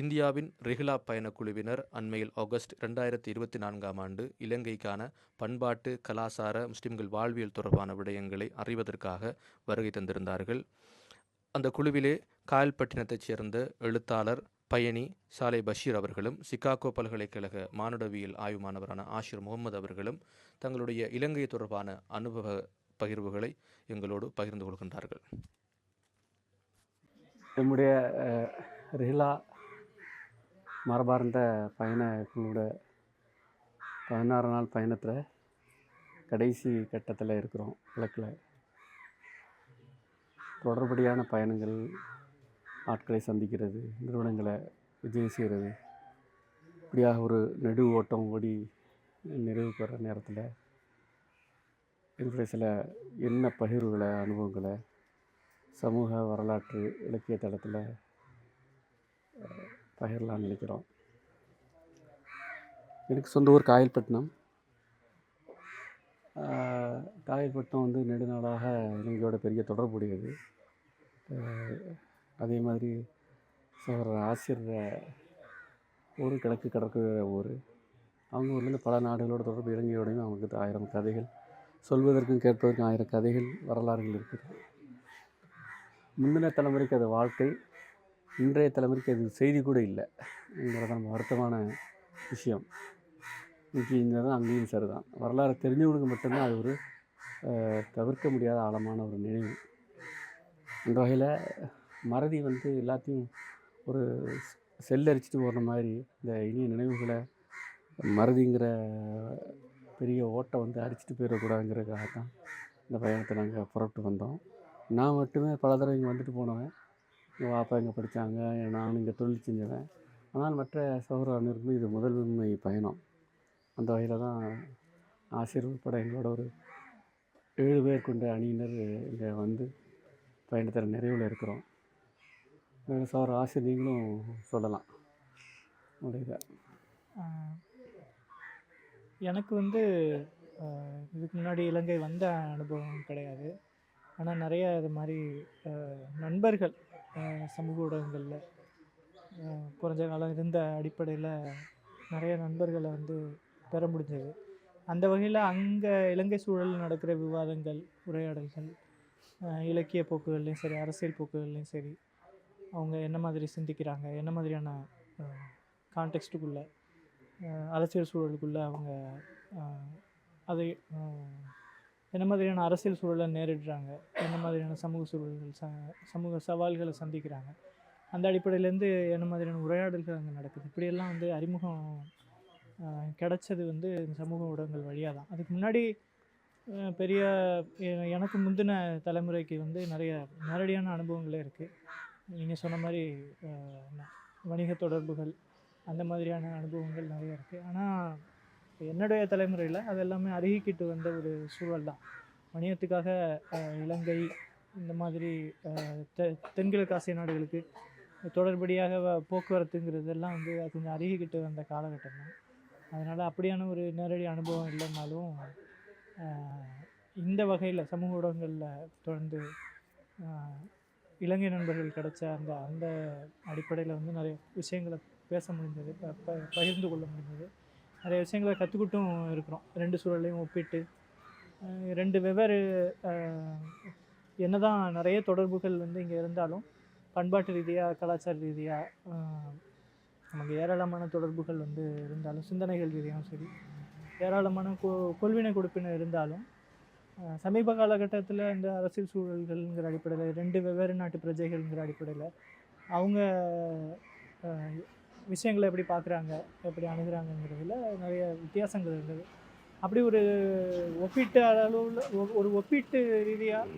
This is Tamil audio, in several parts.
இந்தியாவின் ரெகுலா பயணக்குழுவினர் அண்மையில் ஆகஸ்ட் ரெண்டாயிரத்தி இருபத்தி நான்காம் ஆண்டு இலங்கைக்கான பண்பாட்டு கலாசார முஸ்லிம்கள் வாழ்வியல் தொடர்பான விடயங்களை அறிவதற்காக வருகை தந்திருந்தார்கள். அந்த குழுவிலே காயல்பட்டினத்தைச் சேர்ந்த எழுத்தாளர் பயணி சாலை பஷீர் அவர்களும் சிகாகோ பல்கலைக்கழக மானுடவியல் ஆய்வு மாணவரான ஆஷிர் முகமது அவர்களும் தங்களுடைய இலங்கை தொடர்பான அனுபவ பகிர்வுகளை எங்களோடு பகிர்ந்து கொள்கின்றார்கள். நம்முடைய ரிஹிலா மரபார்ந்த பயணங்களோட பதினாறு நாள் பயணத்தில் கடைசி கட்டத்தில் இருக்கிறோம் இலக்கில் தொடர்படியான பயணங்கள் ஆட்களை சந்திக்கிறது நிறுவனங்களை விஜயம் செய்கிறது. இப்படியாக ஒரு நெடு ஓட்டம் ஓடி நிறைவு பெற நேரத்தில் என்னுடைய சில என்ன பகிர்வுகளை அனுபவங்களை சமூக வரலாற்று இலக்கிய தளத்தில் பகிரலாம்னு நினைக்கிறோம். எனக்கு சொந்த ஊர் காயல்பட்டினம். காயல்பட்டினம் வந்து நெடுநாளாக இலங்கையோட பெரிய தொடர்புடையது. அதே மாதிரி சோழர் ஆசிரியர் ஊர் கிழக்கு கடற்கரை ஊர். அவங்க ஊர்லேருந்து பல நாடுகளோட தொடர்பு இலங்கையோடையும் அவங்களுக்கு ஆயிரம் கதைகள். சொல்வதற்கும் கேட்பதற்கும் ஆயிரம் கதைகள் வரலாறுகள் இருக்குது. முந்தின தலைமுறைக்கு அது வாழ்க்கை. இன்றைய தலைமுறைக்கு அது செய்தி கூட இல்லைங்கிறது நம்ம வருத்தமான விஷயம். இன்னைக்கு இந்த தான் அங்கேயும் வரலாறு தெரிஞ்சவனுக்கு மட்டும்தான் அது ஒரு தவிர்க்க முடியாத ஆழமான ஒரு நினைவு. அந்த வகையில் மறதி வந்து எல்லாத்தையும் ஒரு செல்லரிச்சிட்டு போகிற மாதிரி இந்த இனிய நினைவுகளை மறதிங்கிற பெரிய ஓட்டை வந்து அடிச்சிட்டு போயிடக்கூடாதுங்கிறதுக்காக தான் இந்த பயணத்தை நாங்கள் புறப்பட்டு வந்தோம். நான் மட்டுமே பல தடவை இங்கே வந்துட்டு போனவன். எங்கள் பாப்பா இங்கே படித்தாங்க நானும் இங்கே தொழில் செஞ்சவன். ஆனால் மற்ற சகோதர அண்ணர்களும் இது முதல் உண்மை பயணம். அந்த வகையில் தான் ஆசிரியர் உட்பட எங்களோட ஒரு ஏழு பேர் கொண்ட அணியினர் இங்கே வந்து பயணத்தில் நிறைவில் இருக்கிறோம். சார் ஆசிரியர் நீங்களும் சொல்லலாம். உங்களுடைய எனக்கு வந்து இதுக்கு முன்னாடி இலங்கை வந்த அனுபவம் கிடையாது. ஆனால் நிறைய இது மாதிரி நண்பர்கள் சமூக ஊடகங்களில் குறைஞ்ச காலம் இருந்த அடிப்படையில் நிறைய நண்பர்களை வந்து பெற முடிஞ்சது. அந்த வகையில் அங்கே இலங்கை சூழலில் நடக்கிற விவாதங்கள் உரையாடல்கள் இலக்கிய போக்குகள்லையும் சரி அரசியல் போக்குகள்லையும் சரி அவங்க என்ன மாதிரி சிந்திக்கிறாங்க என்ன மாதிரியான கான்டெக்ஸ்ட்டுக்குள்ளே அரசியல் சூழலுக்குள்ளே அவங்க அதை என்ன மாதிரியான அரசியல் சூழலை நேரிடுறாங்க? என்ன மாதிரியான சமூக சூழல்கள் ச சமூக சவால்களை சந்திக்கிறாங்க? அந்த அடிப்படையிலேருந்து என்ன மாதிரியான உரையாடல்கள் அங்கே நடக்குது? இப்படியெல்லாம் வந்து அறிமுகம் கிடைச்சது வந்து சமூக ஊடகங்கள் வழியாக தான். அதுக்கு முன்னாடி பெரிய எனக்கு முந்தின தலைமுறைக்கு வந்து நிறைய நேரடியான அனுபவங்களே இருக்குது நீங்கள் சொன்ன மாதிரி வணிக தொடர்புகள் அந்த மாதிரியான அனுபவங்கள் நிறைய இருக்குது ஆனால் என்னுடைய தலைமுறையில் அது எல்லாமே அருகிக்கிட்டு வந்த ஒரு சூழல் தான். வணிகத்துக்காக இலங்கை இந்த மாதிரி தெ தென்கிழக்கு ஆசிய நாடுகளுக்கு தொடர்படியாக வ- போக்குவரத்துங்கிறதெல்லாம் வந்து கொஞ்சம் அருகிக்கிட்டு வந்த காலகட்டம் தான். அதனால் அப்படியான ஒரு நேரடி அனுபவம் இல்லைனாலும் இந்த வகையில் சமூக ஊடகங்களில் தொடர்ந்து இலங்கை நண்பர்கள் கிடைச்ச அந்த அந்த அடிப்படையில் வந்து நிறைய விஷயங்களை பேச முடிஞ்சது ப- ப- பகிர்ந்து கொள்ள முடிஞ்சது. நிறைய விஷயங்களை கற்றுக்கிட்டும் இருக்கிறோம். ரெண்டு சூழலையும் ஒப்பிட்டு ரெண்டு வெவ்வேறு என்ன என்னதான் நிறைய தொடர்புகள் வந்து இங்கே இருந்தாலும் பண்பாட்டு ரீதியாக கலாச்சார ரீதியாக நமக்கு ஏராளமான தொடர்புகள் வந்து இருந்தாலும் சிந்தனைகள் ரீதியாகவும் சரி ஏராளமான கொ கொள்வினை கொடுப்பினர் இருந்தாலும் சமீப காலகட்டத்தில் இந்த அரசியல் சூழல்கள்ங்கிற அடிப்படையில் ரெண்டு வெவ்வேறு நாட்டு பிரஜைகள்ங்கிற அடிப்படையில் அவங்க விஷயங்களை எப்படி பார்க்குறாங்க எப்படி அணுகிறாங்கங்கிறதுல நிறைய வித்தியாசங்கள் இருந்தது. அப்படி ஒரு ஒப்பீட்டு அளவில் ஒ- ஒரு ஒப்பீட்டு ரீதியாக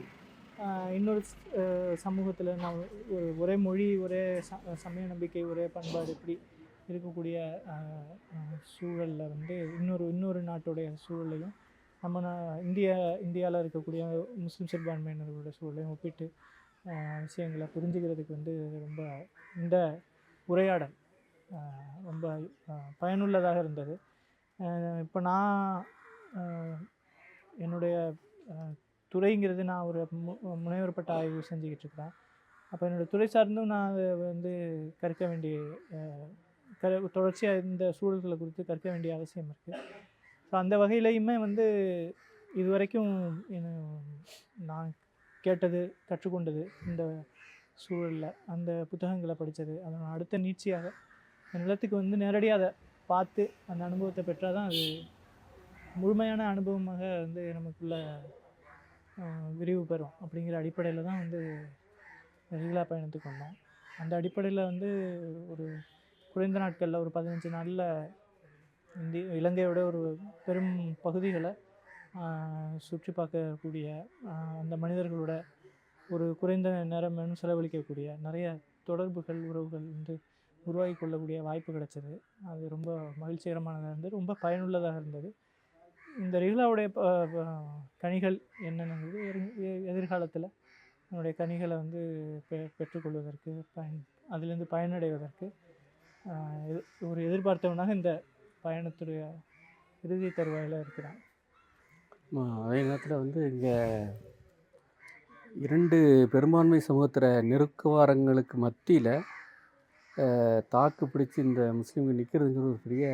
இன்னொரு சமூகத்தில் நான் ஒரு ஒரே மொழி ஒரே ச சமய நம்பிக்கை ஒரே பண்பாடு இப்படி இருக்கக்கூடிய சூழலில் வந்து இன்னொரு இன்னொரு நாட்டுடைய சூழலையும் நம்ம இந்தியா இந்திய இந்தியாவில் இருக்கக்கூடிய முஸ்லீம் சிறுபான்மையினர்களுடைய சூழலையும் ஒப்பிட்டு விஷயங்களை புரிஞ்சுக்கிறதுக்கு வந்து ரொம்ப இந்த உரையாடல். ரொம்ப பயனுள்ளதாக இருந்தது. இப்போ நான் என்னுடைய துறைங்கிறது நான் ஒரு மு முனைவர் பட்ட ஆய்வு செஞ்சுக்கிட்டு இருக்கிறேன் அப்போ என்னோடய துறை சார்ந்தும் நான் அதை வந்து கற்க வேண்டிய க தொடர்ச்சியாக இந்த சூழல்களை குறித்து கற்க வேண்டிய அவசியம் இருக்குது ஸோ அந்த வகையிலையுமே வந்து இதுவரைக்கும் என்ன- நான் கேட்டது கற்றுக்கொண்டது இந்த சூழலில் அந்த புத்தகங்களை படித்தது. அதனோட அடுத்த நீட்சியாக நிலத்துக்கு வந்து நேரடியாக அதை பார்த்து அந்த அனுபவத்தை பெற்றால் தான் அது முழுமையான அனுபவமாக வந்து நமக்குள்ள விரிவு பெறும். அப்படிங்கிற அடிப்படையில் தான் வந்து சுற்றுலா பயணத்துக்கு வந்தோம். அந்த அடிப்படையில் வந்து ஒரு குறைந்த நாட்களில் ஒரு பதினஞ்சு நாளில் இந்திய இலங்கையோட ஒரு பெரும் பகுதிகளை சுற்றி பார்க்கக்கூடிய அந்த மனிதர்களோட ஒரு குறைந்த நேரம் செலவழிக்கக்கூடிய நிறைய தொடர்புகள் உறவுகள் வந்து உருவாகி கொள்ளக்கூடிய வாய்ப்பு கிடைச்சது. அது ரொம்ப மகிழ்ச்சிகரமானதாக இருந்தது. ரொம்ப பயனுள்ளதாக இருந்தது. இந்த ரிகுலாவுடைய ப- கனிகள் என்னென்னது எதிர்காலத்தில் என்னுடைய கனிகளை வந்து பெ பெற்றுக்கொள்வதற்கு பயன் அதிலிருந்து பயனடைவதற்கு ஒரு எதிர்பார்த்தவனாக இந்த பயணத்துடைய இறுதி தருவாயில் இருக்கிறான். அதே நேரத்தில் வந்து இங்கே இரண்டு பெரும்பான்மை சமூகத்தில் நெருக்குவாரங்களுக்கு மத்தியில் தாக்கு பிடிச்சி இந்த முஸ்லீம்கள் நிற்கிறதுங்கிறது ஒரு பெரிய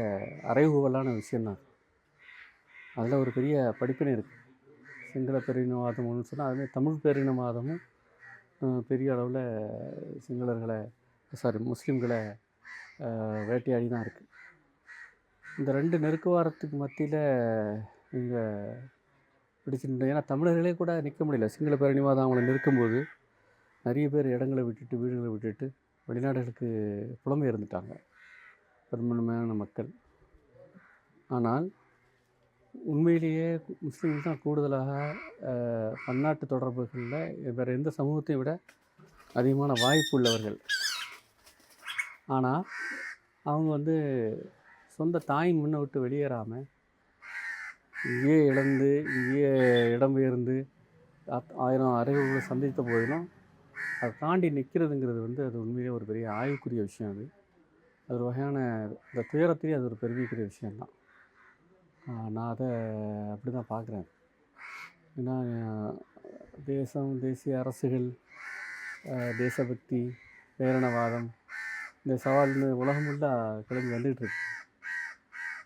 அறைகூவலான விஷயந்தான் அதில் ஒரு பெரிய படிப்பினை இருக்குது சிங்கள பேரினவாதம்னு சொன்னால் அதுமாதிரி தமிழ் பேரினவாதமும் பெரிய அளவில் சிங்களர்களை சாரி முஸ்லீம்களை வேட்டையாடி தான் இருக்குது இந்த ரெண்டு நெருக்கு வாரத்துக்கு மத்தியில் இங்கே பிடிச்சிருந்தோம் ஏன்னா தமிழர்களே கூட நிற்க முடியல. சிங்கள பேரணிவாதம் அவங்கள நிற்கும்போது நிறைய பேர் இடங்களை விட்டுட்டு வீடுகளை விட்டுட்டு வெளிநாடுகளுக்கு புலம்பெயர்ந்துட்டாங்க பெரும்பான்மையான மக்கள். ஆனால் உண்மையிலேயே முஸ்லீம்கள் தான் கூடுதலாக பன்னாட்டு தொடர்புகளில் வேறு எந்த சமூகத்தையும் விட அதிகமான வாய்ப்பு உள்ளவர்கள். ஆனால் அவங்க வந்து சொந்த தாயின் முன்னே விட்டு வெளியேறாமல் இங்கேயே இழந்து இங்கேயே இடம்பெயர்ந்து ஆத்- ஆயிரம் அறைகளை சந்தித்த போதிலும் அதை தாண்டி நிற்கிறதுங்கிறது வந்து அது உண்மையிலே ஒரு பெரிய ஆய்வுக்குரிய விஷயம் அது. அது ஒரு வகையான இந்த துயரத்திலே அது ஒரு பெருமைக்குரிய விஷயந்தான் நான் அதை அப்படி தான் பார்க்குறேன். ஏன்னா தேசம் தேசிய அரசுகள் தேசபக்தி பேரணவாதம் இந்த சவால் உலகம் ஃபுல்லாக கிளம்பி வந்துகிட்ருக்கு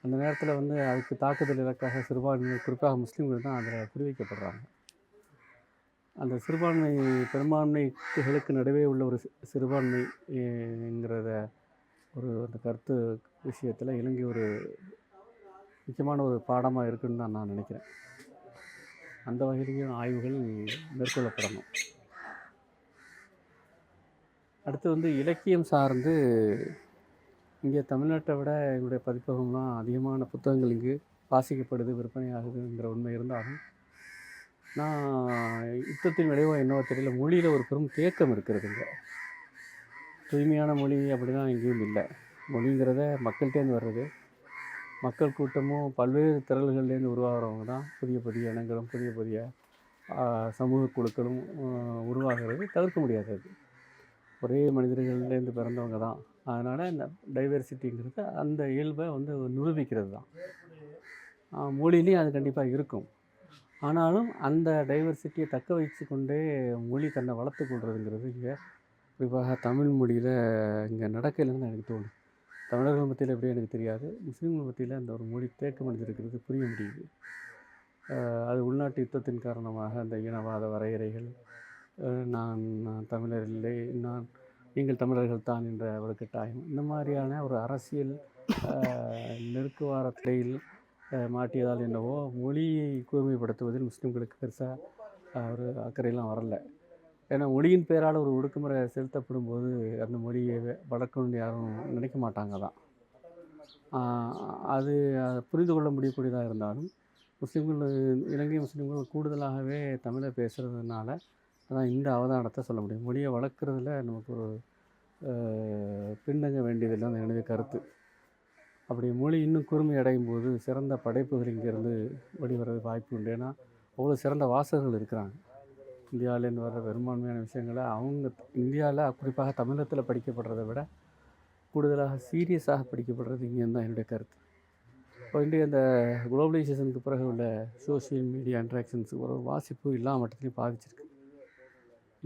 அந்த நேரத்தில் வந்து அதுக்கு தாக்குதல் இலக்காக சிறுபான்மையினர் குறிப்பாக முஸ்லீம்கள் தான் அதில் குறிவைக்கப்படுறாங்க. அந்த சிறுபான்மை பெரும்பான்மைகளுக்கு நடுவே உள்ள ஒரு சிறுபான்மைங்கிறத ஒரு அந்த கருத்து விஷயத்தில் இலங்கை ஒரு முக்கியமான ஒரு பாடமாக இருக்குன்னு தான் நான் நினைக்கிறேன். அந்த வகையிலையும் ஆய்வுகள் மேற்கொள்ளப்படணும். அடுத்து வந்து இலக்கியம் சார்ந்து இங்கே தமிழ்நாட்டை விட என்னுடைய பதிப்பகம்லாம் அதிகமான புத்தகங்கள் இங்கு வாசிக்கப்படுது விற்பனை ஆகுதுங்கிற உண்மை இருந்தாலும் நான் யுத்தத்தின் விளைவோ என்னவோ தெரியல. மொழியில் ஒரு பெரும் தேக்கம் இருக்கிறது இங்கே. தூய்மையான மொழி அப்படிலாம் எங்கேயும் இல்லை. மொழிங்கிறத மக்கள்கிட்டேருந்து வர்றது. மக்கள் கூட்டமும் பல்வேறு திரள்கள்லேருந்து உருவாகிறவங்க தான் புதிய புதிய இனங்களும் புதிய புதிய சமூக குழுக்களும் உருவாகிறது. தவிர்க்க முடியாதது ஒரே மனிதர்கள்லேருந்து பிறந்தவங்க தான் அதனால் இந்த டைவர்சிட்டிங்கிறது அந்த இயல்பை வந்து நிரூபிக்கிறது தான் மொழிலையும் மொழியிலையும் அது கண்டிப்பாக இருக்கும். ஆனாலும் அந்த டைவர்சிட்டியை தக்க வச்சு கொண்டே மொழி தன்னை வளர்த்து கொள்வதுங்கிறது இங்கே குறிப்பாக தமிழ் மொழியில் இங்கே நடக்கலைன்னு எனக்கு தோணும் தமிழர்கள் மத்தியில் எப்படி எனக்கு தெரியாது. முஸ்லீம்கள் மத்தியில் அந்த ஒரு மொழி தேக்கம் அடைஞ்சிருக்கிறது புரிய முடியுது. அது உள்நாட்டு யுத்தத்தின் காரணமாக அந்த இனவாத வரையறைகள் நான் நான் தமிழர் இல்லை நான் நீங்கள் தமிழர்கள் தான் என்ற ஒரு கட்டாயம். இந்த மாதிரியான ஒரு அரசியல் ஆஹ் நெருக்குவாரத்திடையில் மாட்டியதால் என்னவோ மொழியை கூர்மைப்படுத்துவதில் முஸ்லீம்களுக்கு பெருசாக ஒரு அக்கறையெல்லாம் வரல. ஏன்னா மொழியின் பெயரால் ஒரு ஒடுக்குமுறை செலுத்தப்படும் போது அந்த மொழியை வளர்க்கணும்னு யாரும் நினைக்க மாட்டாங்க தான் அது அதை புரிந்து கொள்ள முடியக்கூடியதாக இருந்தாலும் முஸ்லீம்கள் இலங்கை முஸ்லீம்கள் கூடுதலாகவே தமிழை பேசுகிறதுனால அதான் இந்த அவதானத்தை சொல்ல முடியும். மொழியை வளர்க்குறதுல நமக்கு ஒரு பின்னங்க பின்தங்க வேண்டியதில்லை எனது கருத்து. அப்படி மொழி இன்னும் கூர்மை அடையும் போது சிறந்த படைப்புகள் இங்கேருந்து வெளிவரது வாய்ப்பு உண்டு. ஏன்னா அவ்வளோ சிறந்த வாசகர்கள் இருக்கிறாங்க. இந்தியாவிலேருந்து வர்ற பெரும்பான்மையான விஷயங்களை அவங்க இந்தியாவில் குறிப்பாக தமிழகத்தில் படிக்கப்படுறதை விட கூடுதலாக சீரியஸாக படிக்கப்படுறது இங்கேருந்து தான் என்னுடைய கருத்து. இப்போ இன்றைய இந்த குளோபலைசேஷனுக்கு பிறகு உள்ள சோஷியல் மீடியா இன்ட்ராக்ஷன்ஸ் ஒரு வாசிப்பு எல்லா மட்டத்துலேயும் பாதிச்சிருக்கு.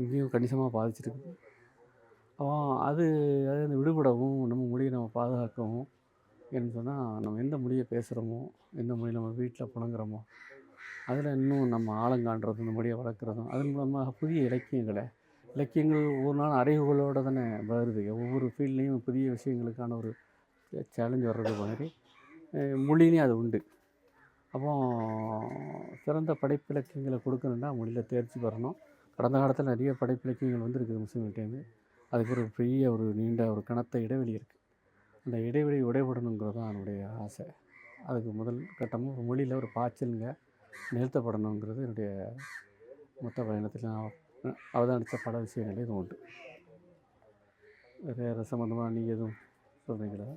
இங்கேயும் கணிசமாக பாதிச்சிருக்கு அது அது விடுபடவும் நம்ம மொழியை நம்ம பாதுகாக்கவும் ஏன்னு சொன்னால் நம்ம எந்த மொழியை பேசுகிறோமோ எந்த மொழி நம்ம வீட்டில் புழங்குறோமோ அதில் இன்னும் நம்ம ஆழங்காண்றதும் இந்த மொழியை வளர்க்குறதும் அதன் மூலமாக புதிய இலக்கியங்களை இலக்கியங்கள் ஒவ்வொரு நாள் அறிவுகளோடு தானே வருது. ஒவ்வொரு ஃபீல்ட்லேயும் புதிய விஷயங்களுக்கான ஒரு சேலஞ்ச் வர்றது மாதிரி அஹ் மொழியிலையும் அது உண்டு. அப்போ சிறந்த படைப்பிலக்கியங்களை கொடுக்கணுன்னா மொழியில் தேர்ச்சி பெறணும் கடந்த காலத்தில் நிறைய படைப்பிலக்கியங்கள் வந்துருக்குது முஸ்லீம்கிட்டேருந்து அதுக்கு ஒரு பெரிய ஒரு நீண்ட ஒரு கணத்தை இடைவெளி இருக்குது அந்த இடைவெளி உடைபடணுங்கிறது தான் என்னுடைய ஆசை. அதுக்கு முதல் கட்டமும் ஒரு மொழியில் ஒரு பாய்ச்சலுங்க நிறுத்தப்படணுங்கிறது என்னுடைய மொத்த பயணத்தில் நான் அவதானித்த பல விஷயங்கள் இது உண்டு. வேறு சம்மந்தமாக நீங்கள் எதுவும் சொல்கிறீங்களா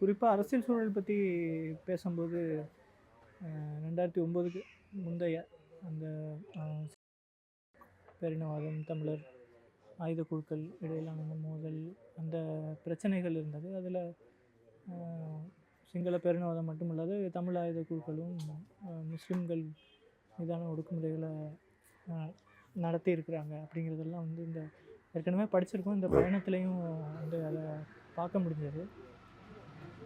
குறிப்பாக அரசியல் சூழல் பற்றி பேசும்போது ரெண்டாயிரத்தி ஒம்போதுக்கு முந்தைய அந்த பேரினவாதம் தமிழர் ஆயுத குழுக்கள் இடையிலான அந்த மோதல் அந்த பிரச்சனைகள் இருந்தது. அதில் சிங்கள பேரினவாதம் மட்டுமல்லாது தமிழ் ஆயுத குழுக்களும் முஸ்லீம்கள் முஸ்லிம்கள் மீதான ஒடுக்குமுறைகளை நடத்தி இருக்கிறாங்க அப்படிங்கிறதெல்லாம் வந்து இந்த ஏற்கனவே படிச்சிருக்கோம். இந்த பயணத்துலேயும் வந்து அதை பார்க்க முடிஞ்சது.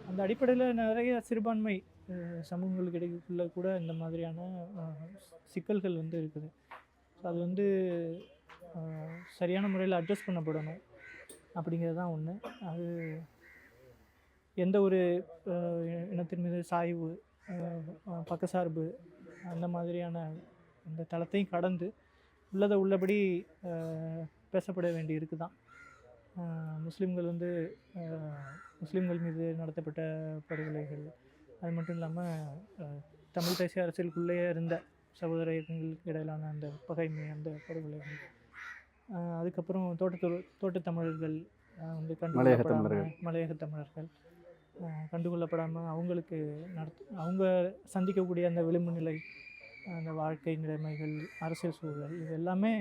அந்த அடிப்படையில் நிறைய சிறுபான்மை சமூகங்களுக்கு இடைக்குள்ள கூட இந்த மாதிரியான சிக்கல்கள் வந்து இருக்குது. ஸோ அது வந்து சரியான முறையில் அட்ஜஸ்ட் பண்ணப்படணும் அப்படிங்கிறது தான் ஒன்று அது எந்த ஒரு இனத்தின் மீது சாய்வு பக்கசார்பு அந்த மாதிரியான இந்த தளத்தையும் கடந்து உள்ளதை உள்ளபடி பேசப்பட வேண்டி இருக்கு தான் முஸ்லீம்கள் வந்து முஸ்லீம்கள் மீது நடத்தப்பட்ட படுகொலைகள் அது மட்டும் இல்லாமல் தமிழ் தேசிய அரசியலுக்குள்ளேயே இருந்த சகோதரர்களுக்கு இடையிலான அந்த பகைமை அந்த படுகொலைகள் அதுக்கப்புறம் தோட்டத்தொரு தோட்டத் தமிழர்கள் அஹ், வந்து தமிழர்கள். மலையக தமிழர்கள் கண்டுகொள்ளப்படாமல் அவங்களுக்கு நடத்த அவங்க சந்திக்கக்கூடிய அந்த விளிம்பு நிலை அந்த வாழ்க்கை நிலைமைகள் அரசியல் சூழல் இது எல்லாமே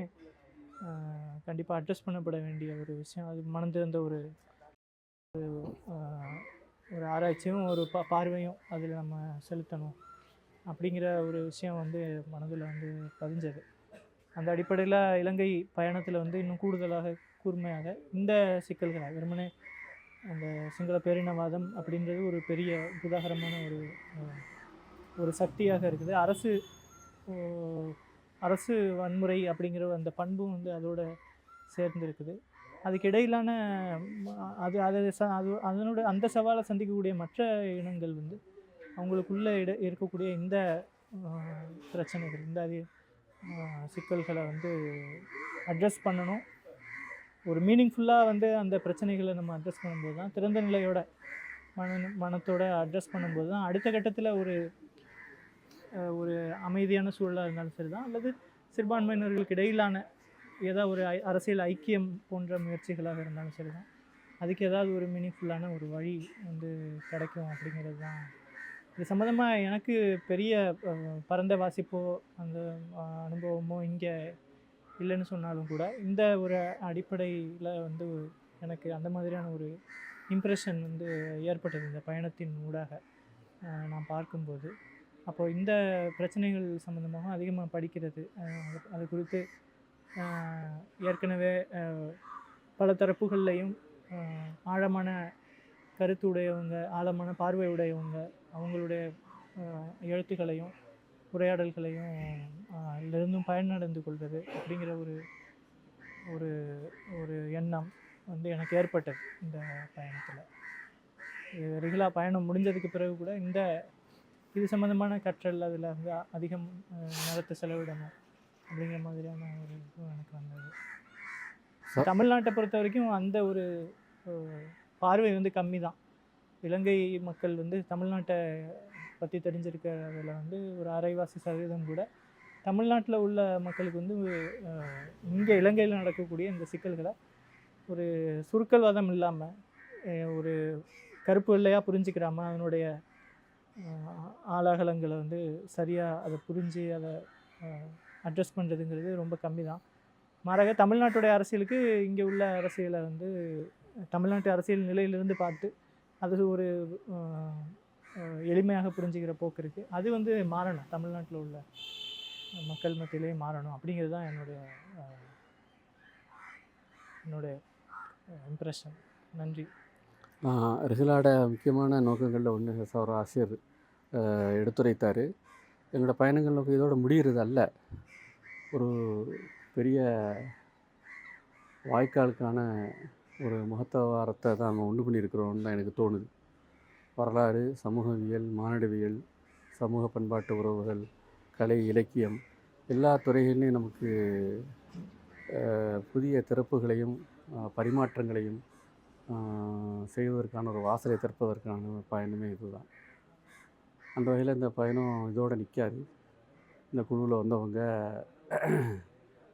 கண்டிப்பாக அட்ரஸ் பண்ணப்பட வேண்டிய ஒரு விஷயம். அது மனம் திறந்த ஒரு ஒரு ஆராய்ச்சியும் ஒரு பா பார்வையும் அதில் நம்ம செலுத்தணும். அப்படிங்கிற ஒரு விஷயம் வந்து மனதில் வந்து பதிஞ்சது. அந்த அடிப்படையில் இலங்கை பயணத்தில் வந்து இன்னும் கூடுதலாக கூர்மையாக இந்த சிக்கல்களை வெறுமனே அந்த சிங்கள பேரினவாதம் அப்படின்றது ஒரு பெரிய உதாகரமான ஒரு ஒரு சக்தியாக இருக்குது. அரசு அரசு வன்முறை அப்படிங்கிற அந்த பண்பும் வந்து அதோட சேர்ந்துருக்குது. அதுக்கு இடையிலான அது அதை ச அது அதனோட அந்த சவாலை சந்திக்கக்கூடிய மற்ற இனங்கள் வந்து அவங்களுக்குள்ளே இட இருக்கக்கூடிய இந்த பிரச்சனைகள் இந்த அது சிக்கல்களை வந்து அட்ரஸ் பண்ணணும். ஒரு மீனிங்ஃபுல்லாக வந்து அந்த பிரச்சனைகளை நம்ம அட்ரஸ் பண்ணும்போது தான் திறந்த நிலையோட மன மனத்தோட அட்ரஸ் பண்ணும்போது தான் அடுத்த கட்டத்தில் ஒரு ஒரு அமைதியான சூழலாக இருந்தாலும் சரி தான் அல்லது சிறுபான்மையினர்களுக்கு இடையிலான ஏதாவது ஒரு ஐ- அரசியல் ஐக்கியம் போன்ற முயற்சிகளாக இருந்தாலும் சரி தான் அதுக்கு ஏதாவது ஒரு மீனிங்ஃபுல்லான ஒரு வழி வந்து கிடைக்கும் அப்படிங்கிறது தான் இது சம்மந்தமாக எனக்கு பெரிய பரந்த வாசிப்போ அந்த அனுபவமோ இங்கே இல்லைன்னு சொன்னாலும் கூட இந்த ஒரு அடிப்படையில் வந்து எனக்கு அந்த மாதிரியான ஒரு இம்ப்ரெஷன் வந்து ஏற்பட்டது இந்த பயணத்தின் ஊடாக நான் பார்க்கும்போது. அப்போது இந்த பிரச்சனைகள் சம்மந்தமாக அதிகமாக படிக்கிறது அது- அது குறித்து ஏற்கனவே பல தரப்புகள்லையும் ஆழமான கருத்து உடையவங்க ஆழமான பார்வை உடையவங்க அவங்களுடைய எழுத்துக்களையும் உரையாடல்களையும் அதிலிருந்தும் பயனடைந்து கொள்வது அப்படிங்கிற ஒரு ஒரு ஒரு எண்ணம் வந்து எனக்கு ஏற்பட்டது இந்த பயணத்தில். ரெகுலா பயணம் முடிஞ்சதுக்கு பிறகு கூட இந்த இது சம்மந்தமான கற்றல் அதில் வந்து அதிகம் நேரத்தை செலவிடணும் அப்படிங்கிற மாதிரியான ஒரு எனக்கு வந்தது. தமிழ்நாட்டை பொறுத்த வரைக்கும் அந்த ஒரு பார்வை வந்து கம்மி தான் இலங்கை மக்கள் வந்து தமிழ்நாட்டை பற்றி தெரிஞ்சிருக்கிறதுல வந்து ஒரு அரைவாசி சதவீதம் கூட தமிழ்நாட்டில் உள்ள மக்களுக்கு வந்து இங்கே இலங்கையில் நடக்கக்கூடிய இந்த சிக்கல்களை ஒரு சுருக்கல்வாதம் இல்லாமல் ஒரு கருப்பு வெள்ளையாக புரிஞ்சுக்கிறாம அதனுடைய ஆலாகலங்களை வந்து சரியாக அதை புரிஞ்சு அதை அட்ரஸ் பண்ணுறதுங்கிறது ரொம்ப கம்மி தான் மாறாக தமிழ்நாட்டுடைய அரசியலுக்கு இங்கே உள்ள அரசியலை வந்து தமிழ்நாட்டு அரசியல் நிலையிலிருந்து பார்த்து அது ஒரு எளிமையாக புரிஞ்சுக்கிற போக்கு இருக்குது அது வந்து மாறணும். தமிழ்நாட்டில் உள்ள மக்கள் மத்தியிலே மாறணும் அப்படிங்கிறது தான் என்னுடைய என்னுடைய இம்ப்ரெஷன் நன்றி. ரிஹிலாட முக்கியமான நோக்கங்களில் ஒன்று சௌர ஆசிரியர் எடுத்துரைத்தார். எங்களோட பயணங்கள் நோக்கம் இதோட முடிகிறது அல்ல. ஒரு பெரிய வாய்க்காலுக்கான ஒரு மகத்துவாரத்தை தான் நம்ம உண்டு பண்ணியிருக்கிறோம்னு தான் எனக்கு தோணுது. வரலாறு சமூகவியல் மானிடவியல் சமூக பண்பாட்டு உறவுகள் கலை இலக்கியம் எல்லா துறைகளிலையும் நமக்கு புதிய திறப்புகளையும் பரிமாற்றங்களையும் செய்வதற்கான ஒரு வாசலை திறப்பதற்கான பயணமே இதுதான். அந்த வகையில் இந்த பயணம் இதோடு நிற்காது இந்த குழுவில் வந்தவங்க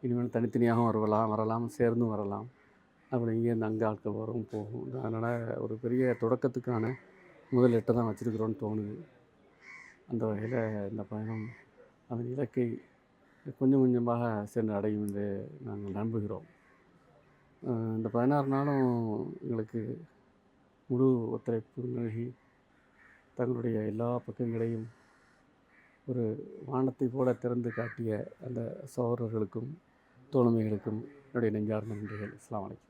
இனிமேல் தனித்தனியாகவும் வரலாம் வரலாம் சேர்ந்தும் வரலாம். அப்புறம் இங்கேருந்து அங்கே ஆட்கள் வரும் போகும். அதனால் ஒரு பெரிய தொடக்கத்துக்கான முதலிட்டை தான் வச்சுருக்குறோன்னு தோணுது. அந்த வகையில் இந்த பயணம் அதன் இலக்கை கொஞ்சம் கொஞ்சமாக சென்று அடையும் என்று நாங்கள் நம்புகிறோம். இந்த பதினாறு நாளும் எங்களுக்கு முழு ஒத்துழைப்பு நல்கி தங்களுடைய எல்லா பக்கங்களையும் ஒரு வானத்தை போல திறந்து காட்டிய அந்த சகோதரர்களுக்கும் தோழமைகளுக்கும் என்னுடைய நெஞ்சார்ந்த நன்றிகள். அஸ்ஸலாமு அலைக்கும்.